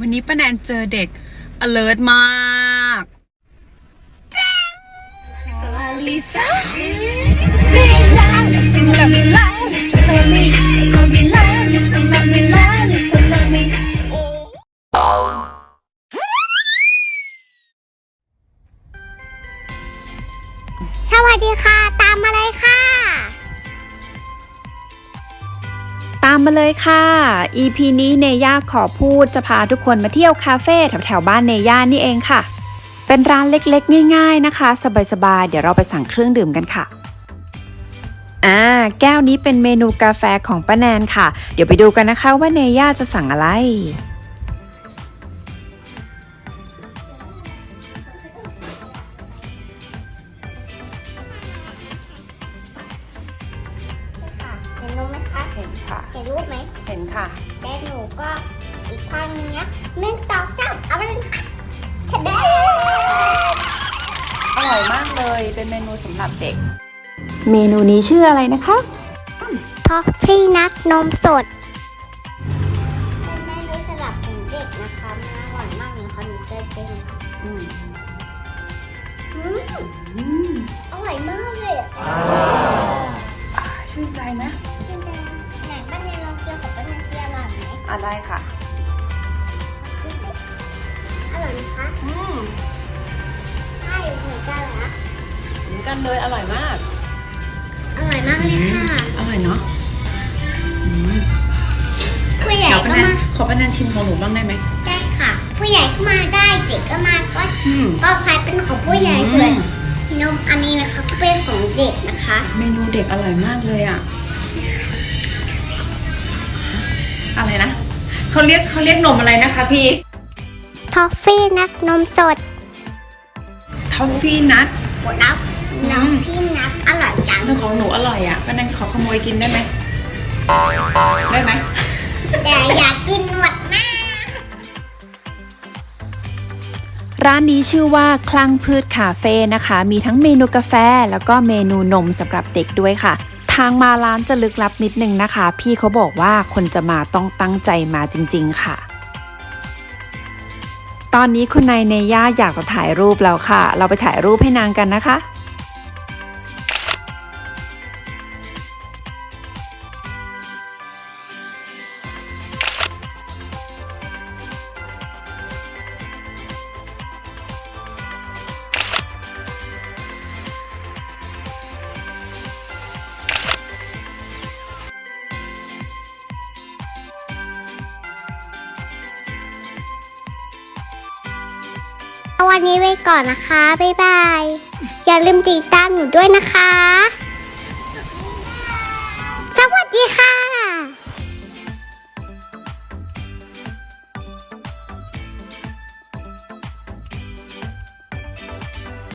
วันนี้ป้าแนนเจอเด็ก alert มากลิซ่ามาลิซิามิอลิซิาสวัสดีค่ะ ตามมาเลยค่ะามมาเลยค่ะ EP นี้เนย่าขอพูดจะพาทุกคนมาเที่ยวคาเฟ่แถวๆบ้านเนย่านี่เองค่ะ เป็นร้านเล็กๆ ง่าย ๆนะคะ สบายๆ เดี๋ยวเราไปสั่งเครื่องดื่มกันค่ะ อ่า แก้วนี้เป็นเมนูกาแฟของป้าแนนค่ะ เดี๋ยวไปดูกันนะคะว่าเนย่าจะสั่งอะไร เห็นค่ะ เห็นรูปไหมเห็นค่ะ และหนูก็อีกข้างนึงนะหนึ่งสองสามเอาไปเลยค่ะทะเด้อร่อยมากเลยเป็นเมนูสำหรับเด็ก เมนูนี้ชื่ออะไรนะคะทอฟฟี่นัทนมสดเป็นเมนูสลับของเด็กนะคะมันอร่อยมากเลยค่ะหนูเคยกินค่ะอืมอืมอร่อยมากเลยอะอ่าชื่นใจไหมกินจั อยไหมอะได้ค่ะ อร่อยไหมคะอืมใช่เหมือนกันเหรอเหมือนกันเลยอร่อยมาก อร่อยมากเลยค่ะอร่อยเนาะผู้ใหญ่เดี๋ยวก็ป้าแนนมาขอป้าแนนชิมของหนูบ้างได้ไหมได้ค่ะ ผู้ใหญ่ก็มาได้เด็กก็มาก็อืมก็คล้ายเป็นของผู้ใหญ่ส่วนนมอันนี้นะคะก็เป็นของเด็กนะคะ เมนูเด็กอร่อยมากเลยอะ อะไรนะเขาเรียกเขาเรียกนมอะไรนะคะพี่ทอฟฟี่นักนมสดทอฟฟี่นัทหัวนับนมพี่นัทอร่อยจังแล้วของหนูอร่อยอะป้าแนนขอขโมยกินได้ไหมได้ไหมแต่อยากกินหมดมาก ร้านนี้ชื่อว่าคลั่งพืชคาเฟ่นะคะ มีทั้งเมนูกาแฟ แล้วก็เมนูนมสำหรับเด็กด้วยค่ะ ทางมาร้านจะลึกลับนิดนึงนะคะ พี่เขาบอกว่าคนจะมาต้องตั้งใจมาจริง ๆ ค่ะ ตอนนี้คุณนายเนย่าอยากจะถ่ายรูปแล้วค่ะ เราไปถ่ายรูปให้นางกันนะคะ วันนี้ไว้ก่อนนะคะ บ๊ายบาย อย่าลืมติดตามหนูด้วยนะคะ